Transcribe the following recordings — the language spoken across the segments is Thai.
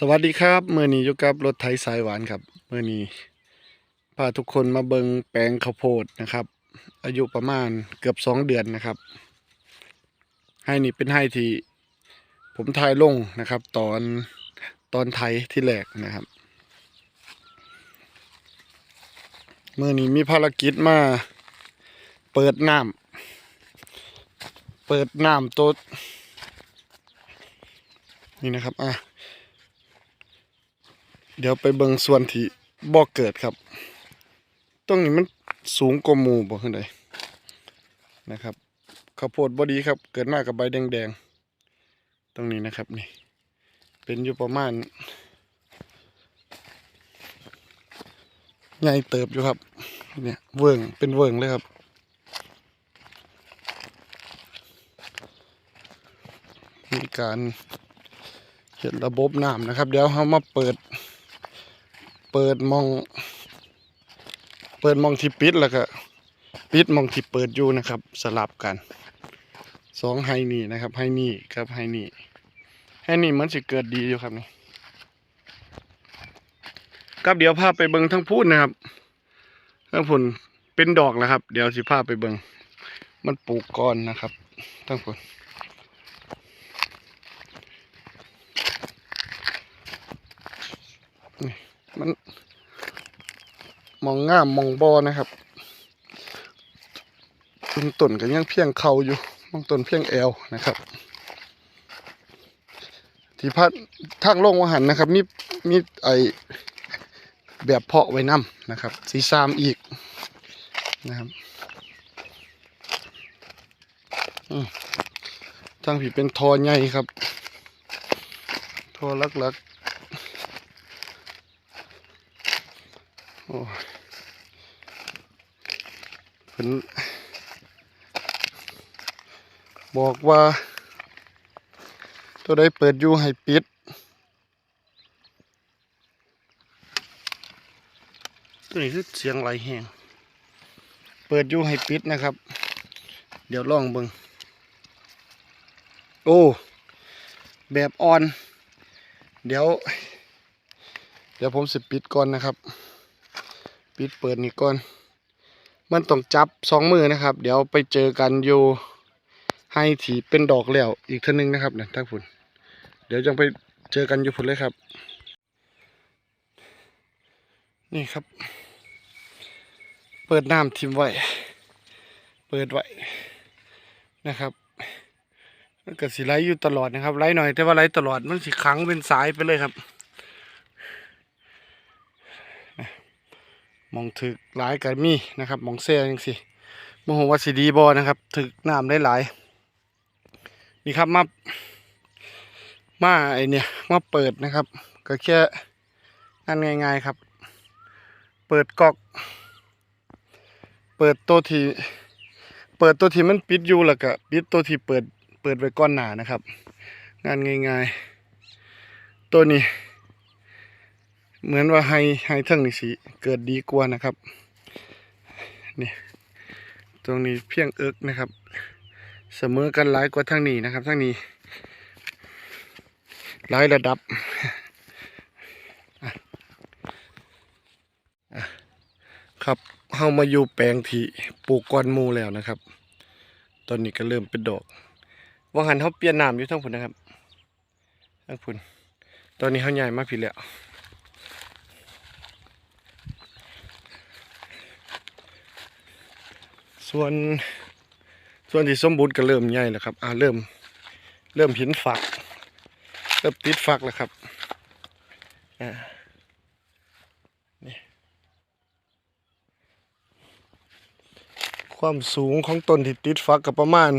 สวัสดีครับเมื่อนี้อยู่กับรถไถสายหวานครับเมื่อนี้พาทุกคนมาเบิงแปลงข้าวโพดนะครับ อายุประมาณเกือบสองเดือนนะครับให้นี่เป็นให้ที่ผมถ่ายลงนะครับ ตอนตอนไทยที่แรกนะครับเมื่อนี้มีภารกิจมาเปิดน้ำเปิดน้ำตัวนี่นะครับอะ เดี๋ยวไปเบิ่งส่วนที่บ่อเกิดครับ ตรงนี้มันสูงกว่าหมู่บ่ขึ้นใดนะครับข้าวโพดบ่ดีครับ เกิดมากับใบแดงๆ ตรงนี้นะครับนี่ เป็นอยู่ประมาณใหญ่เติบอยู่ครับ เนี่ยเวิงเป็นเวิงเลยครับ มีการเห็นระบบน้ำนะครับ เดี๋ยวเรามาเปิด เปิดมอง เปิดมองที่ปิดแล้วก็ปิดมองที่เปิดอยู่นะครับ สลับกันสองไฮนี่นะครับไฮนี่กับไฮนี่ไฮนี่มันสิเกิดดีอยู่ครับนี่ครับเดี๋ยวพาไปเบิงทั้งพูดนะครับทั้งผลเป็นดอกแล้วครับ เดี๋ยวสิพาไปเบิงมันปลูกก่อนนะครับ ทั้งผลนี่มัน มองง่ามมองบอนะครับต้นต้นก็ยังเพียงเขาอยู่มองต้นเพียงแอวนะครับ ที่พัดทางลงวหันนะครับมีมีไอแบบเพาะไว้นํนะครับ สีซามอีกนะครับทางผีเป็นทอใหญ่ครับ ทอลักๆโอ้ย พิ่นบอกว่า ตัวใดเปิดอยู่ให้ปิด ตัวนี้คือเสียงไหลแหงเปิดอยู่ให้ปิดนะครับ เดี๋ยวลองเบิงโอ้ แบบออน เดี๋ยว เดี๋ยวผมสิปิดก่อนนะครับ ปิดเปิดนี่ก่อน มันต้องจับสองมือนะครับ เดี๋ยวไปเจอกันอยู่ให้ถีเป็นดอกแล้วอีกท่านึงนะครับเนี่ยท่านผุนเดี๋ยวจังไปเจอกันอยู่ผุนเลยครับ นี่ครับ เปิดน้ำทิมไว้ เปิดไว้นะครับมันก็สิไหลอยู่ตลอดนะครับไหลหน่อยแต่ว่าไหลตลอดมันสิขังเป็นสายไปเลยครับ มองถึกหลายกันมีนะครับมองเสียยังสิมองว่าสีดีบอนะครับถึกน้ำได้หลายนี่ครับมามาไอเนี่ยมาเปิดนะครับ ก็แค่นั่นง่ายๆครับ เปิดกอก เปิดตัวที่เปิดตัวที่มันปิดอยู่แล้วก็ปิดตัวที่เปิดเปิดไว้ก้อนหนานะครับ งานง่ายๆ ตัวนี้ เหมือนว่าไฮไฮเทิงนี่สิเกิดดีกว่านะครับนี่ตรงนี้เพียงเอิกนะครับ เสมอกันหลายกว่าทางนี้นะครับทางนี้หลายระดับอะอะครับเข้ามาอยู่แปลงที่ปลูกก้อนมูแล้วนะครับ ตอนนี้ก็เริ่มเป็นดอกว่างหันเขาเปลี่ยนน้ำอยู่ทั้งผุนนะครับทั้งผุนตอนนี้เขาใหญ่มากผิดแล้ว ส่วนส่วนที่สมบูรณ์ก็เริ่มใหญ่แล้วครับ อ่าเริ่ม เริ่มเห็นฝัก เริ่มติดฝักแล้วครับ อ่า นี่ ความสูงของต้นที่ติดฝักก็ประมาณ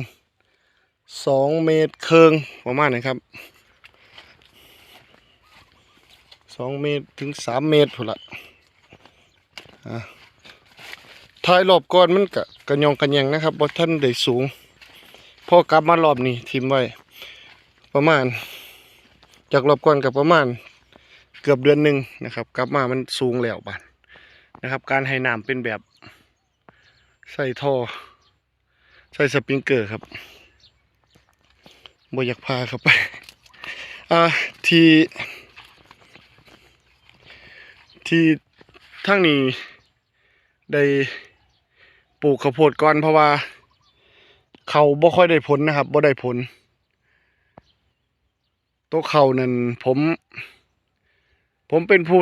สองเมตรเคิงประมาณนะครับสองเมตรถึงสามเมตรพุ่นละอ่า ท้ายรอบก่อนมันกะกระยองกระแยงนะครับบ่ท่านได้สูง พอกลับมารอบนี้ทิมไว้ ประมาณ จากรอบก่อนกับประมาณ เกือบเดือนหนึ่งนะครับ กลับมามันสูงแล้วบานนะครับ การให้น้ำเป็นแบบใส่ท่อ ใส่สปริงเกอร์ครับบ่อยากพาเข้าไปอ่าที่ที่ทั้งนี้ได้ ปลูกข้าวโพดก่อนเพราะว่าเขาบ่ค่อยได้ผลนะครับบ่ได้ผล ตัวเขานั่นผม ผมเป็นผู้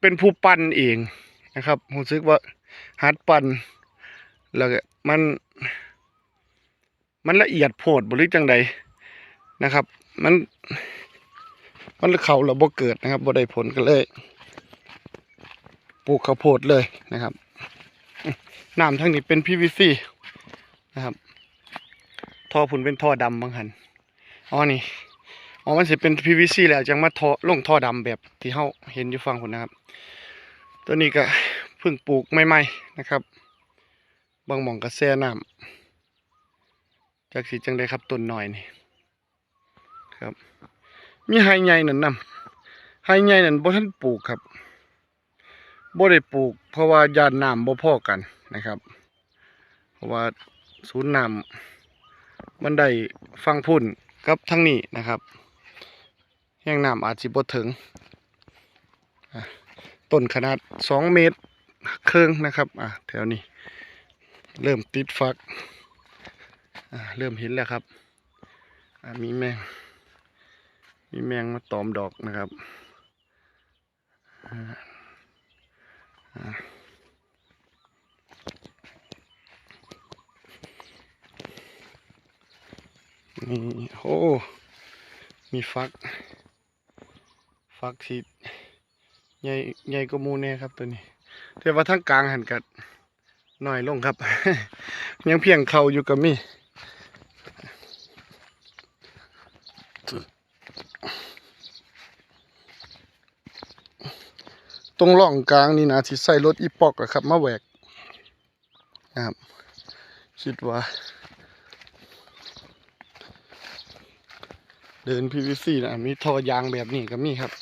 เป็นผู้ปั้นเองนะครับรู้สึกว่าหัดปั้นแล้วก็มันมันละเอียดโพดบรือจังใดนะครับ มัน มันเขาแล้วบ่เกิดนะครับบ่ได้ผลก็เลย ปลูกข้าวโพดเลยนะครับ น้ำทั้งนี้เป็น PVC นะครับท่อผุนเป็นท่อดำบางหันอ๋อนี่อ๋อมันสิเป็น PVC แล้วจังมาท่อลงท่อดำแบบที่เฮาเห็นอยู่ฟังคนนะครับ ตัวนี้ก็เพิ่งปลูกใหม่ๆนะครับ บางหม่องก็แช่น้ำจากสีจังไดครับต้นหน่อยนี่ครับ มีไฮใหญ่นั่นนำไฮใหญ่นั่นบ่ทันปลูกครับบ่ได้ปลูกเพราะว่ายานน้ำบ่พอกัน นะครับ เพราะว่าศูนย์น้ำมันได้ฟังพุ่นกับทั้งนี้นะครับแห้งน้ำอาจสิบ่ถึงต้นขนาด2เมตรครึ่งนะครับอะแถวนี้ เริ่มติดฟักอะเริ่มเห็นแล้วครับอะมีแมง มีแมงมาตอมดอกนะครับอ่าอ่า นี่โอ้มีฟัก ฟักสีใหญ่ใหญ่กว่ามูแน่ครับตัวนี้แต่ว่าทั้งกลางหันกัดหน้อยลงครับ ยังเพียงเขาอยู่กับมี่ตรงร่องกลางนี่นะที่ใส่รถอีปอกอะครับ มาแหวกนะครับ คิดว่า เดิน PVC นะมีทอยางแบบนี้ก็มีครับ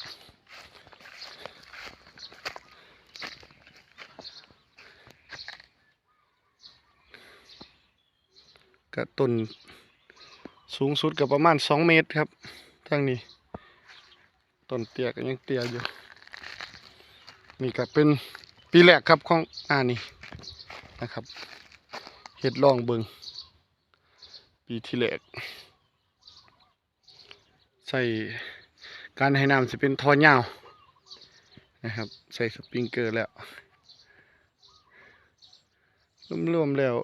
ก็ต้นสูงสุดก็ประมาณ2เมตรครับทางนี้ต้นเตี้ยก็ยังเตี้ยอยู่ นี่ก็เป็นปีแรกครับของอ่านี่นะครับเห็ดลองเบิงปีที่แรก ใส่การให้น้ำจะเป็นท่อยาวนะครับ ใส่สปริงเกอร์แล้วรวมๆแล้ว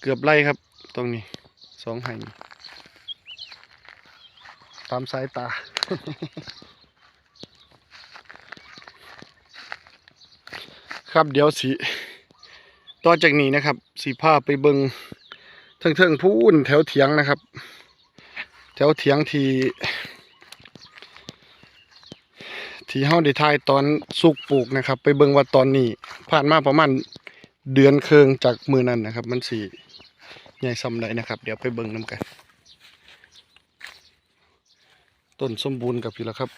เกือบไร่ครับ ตรงนี้สองไห่นี่ตามสายตา ครับเดี๋ยวสิต่อจากนี้นะครับ สีผ้าไปเบิงเทิงๆพูนแถวเถียงนะครับ ถวเถียงที่ที่เฮาได้ทายตอนสุกปลูกนะครับ ไปเบิงว่าตอนนี้ ผ่านมาประมาณเดือนเคืองจากมือนั้นนะครับ มันสีใหญ่ซ้ำไดนะครับ เดี๋ยวไปเบิงน้ำกันต้นสมบูรณ์กับพี่แล้วครับ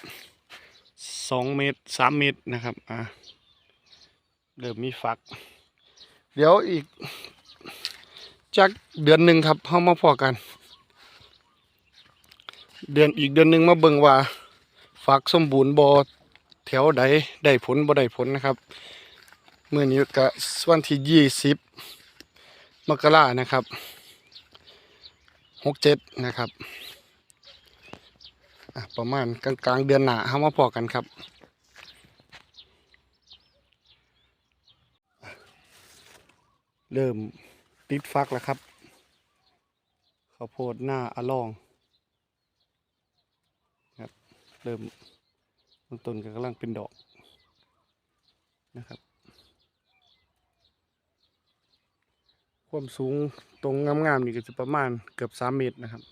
สองเมตรสามเมตรนะครับอ่าเริ่มมีฟัก เดี๋ยวอีกจากเดือนหนึ่งครับเข้ามาพอกัน เดือนอีกเดือนหนึ่งมาเบิ่งว่าฟักสมบูรณ์บอแถวใดได้ผลบ่ได้ผลนะครับเมื่อนี้ก็วันที่ยี่สิบมกรานะครับหกเจ็ดนะครับประมาณกลางๆเดือนหน้าเข้ามาพอกันครับ เริ่มติดฟักแล้วครับข้าวโพดหน้าอะลอง เริ่มต้นต้นก็กำลังเป็นดอกนะครับ ความสูงตรงงามๆนี่ก็จะประมาณเกือบสามเมตรนะครับ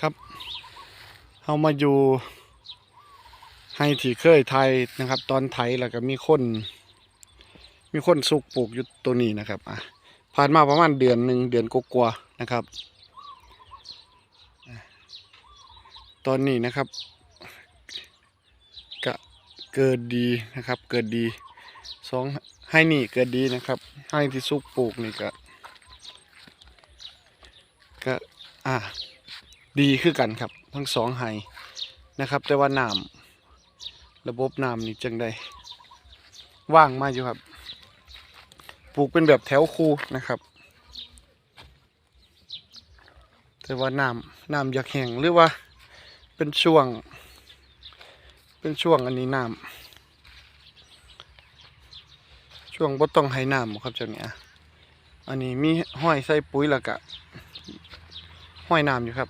ครับเฮามาอยู่ให้ที่เคยไทยนะครับ ตอนไถแล้วก็มีคน มีคนสุกปลูกอยู่ตัวนี้นะครับอะผ่านมาประมาณเดือนหนึ่งเดือนกว่าๆนะครับ ตอนนี้นะครับก็เกิดดีนะครับ เกิดดีสองให้นี่เกิดดีนะครับ ให้ที่สุกปลูกนี่ก็ก็อะ ดีคือกันครับ ทั้งสองไฮนะครับ แต่ว่าน้ำระบบน้ำนี่จังได้ว่างมากอยู่ครับ ปลูกเป็นแบบแถวคูนะครับ แต่ว่าน้ำน้ำอยากแห้งหรือว่าเป็นช่วง เป็นช่วงอันนี้น้ำช่วงบ่ต้องให้น้ำครับเจ้าเนี่ยอันนี้มีห้อยใส่ปุ๋ยแล้วก็ห้อยน้ำอยู่ครับ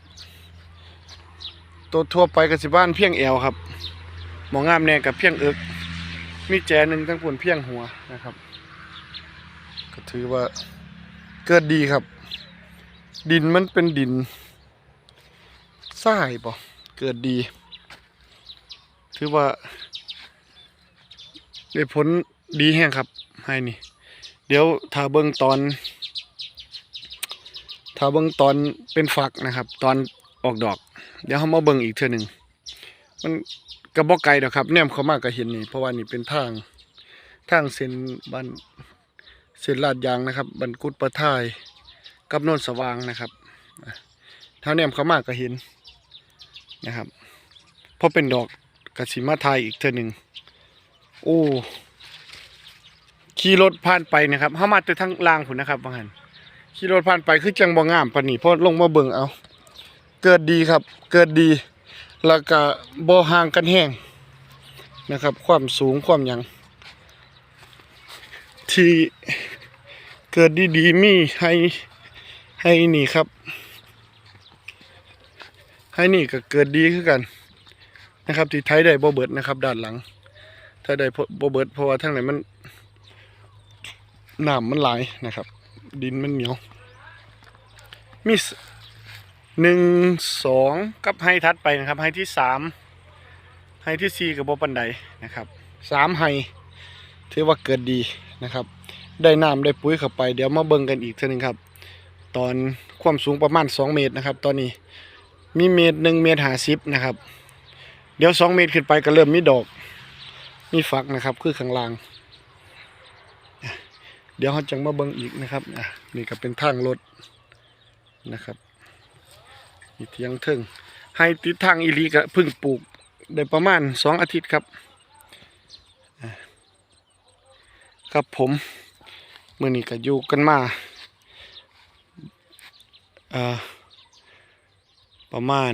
ตัวทั่วไปก็สิบ้านเพียงแอวครับหมองงามแน่กับเพียงเอิกมีแจหนึ่งทั้งผลเพียงหัวนะครับ ก็ถือว่าเกิดดีครับ ดินมันเป็นดินทรายป่ะเกิดดี ถือว่าได้ผลดีแห้งครับให้นี่ เดี๋ยวถ้าเบิ่งตอนถ้าเบิ่งตอนเป็นฝักนะครับ ตอนออกดอก เดี๋ยวเขามาเบิ่งอีกเทื่อหนึ่งมันกระบอกไกลดอกครับแนมเขามากก็เห็นนี่เพราะว่านี่เป็นทางทางเส้นบ้านเส้นลาดยางนะครับบรรกุดประทายกับโนนสว่างนะครับเท่าแนมเขามากก็เห็นนะครับเพราะเป็นดอกกระสิมาทายอีกเท่าหนึ่งโอ้ขี่รถผ่านไปนะครับเขามาแต่ทางล่างผุนนะครับบางหันขี่รถผ่านไปคือจังบ่งามปนนี้เพราะลงมาเบิ่งเอา เกิดดีครับ เกิดดี แล้วก็บ่ห่างกันแห้งนะครับ ความสูงความหยังที่เกิดดีๆมีให้ให้นี่ครับ ให้นี่ก็เกิดดีคือกันนะครับ ที่ไทยได้บ่เบิดนะครับ ด้านหลังไทยได้บ่เบิดเพราะว่าทางไหนมันหน้ำมันหลายนะครับ ดินมันเหนียวมี หนึ่งสองกับให้ทัดไปนะครับให้ที่สามให้ที่สี่กับบปันไดนะครับสามให้ถือว่าเกิดดีนะครับ ได้น้ำได้ปุ๋ยเข้าไปเดี๋ยวมาเบิ่งกันอีกทีนึงครับ ตอนความสูงประมาณ2เมตรนะครับ ตอนนี้มีเมตรหนึ่งเมตรหาสิบนะครับ เดี๋ยว2เมตรขึ้นไปก็เริ่มมีดอก มีฝักนะครับ คือข้างล่าง เดี๋ยวเขาจังมาเบิ่งอีกนะครับนี่ก็เป็นทางรถนะครับ มีเทียงเทิงให้ติดทางอีหลีก็เพึ่งปลูกได้ประมาณ2องอาทิตย์ครับ ครับผมเมื่อนี้ก็อยู่กันมาประมาณ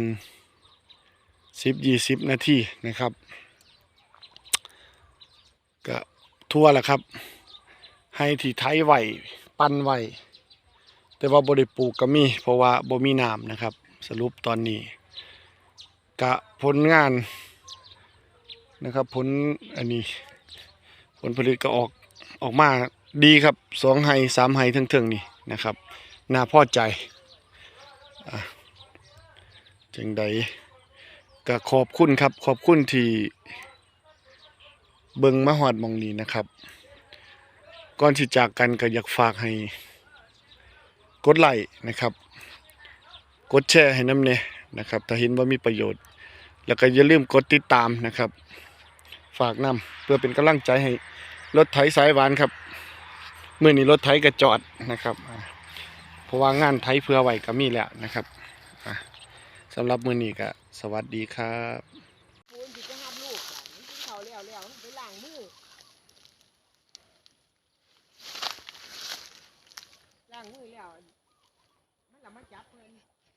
สิบยี่สิบนาทีนะครับก็ทั่วแหละครับ ให้ที่ไทยไหวปั้นไหวแต่ว่าบริปลูกก็มี เพราะว่าบ่มีน้ำนะครับ สรุปตอนนี้กะผลงานนะครับผลอันนี้ ผลผลิตก็ออกออกมาดีครับสองไฮสามไฮทั้งเทิงๆนี่นะครับน่าพอใจอจังใดก็ขอบคุณครับ ขอบคุณที่เบิงมาหอดมองนี้นะครับ ก่อนที่จากกันก็อยากฝากให้ กดไลค์นะครับ กดแชร์ให้น้ำเนยนะครับ ถ้าเห็นว่ามีประโยชน์ แล้วก็อย่าลืมกดติดตามนะครับ ฝากนำเพื่อเป็นกำลังใจให้รถไถสายหวานครับเมื่อนี้รถไถกระจอดนะครับเพราะว่างานไถเพื่อไหวก็มีแล้วนะครับสำหรับมื่อนี้ก็สวัสดีครับมือล้างมือแล้วมันละมาจับเพิ่น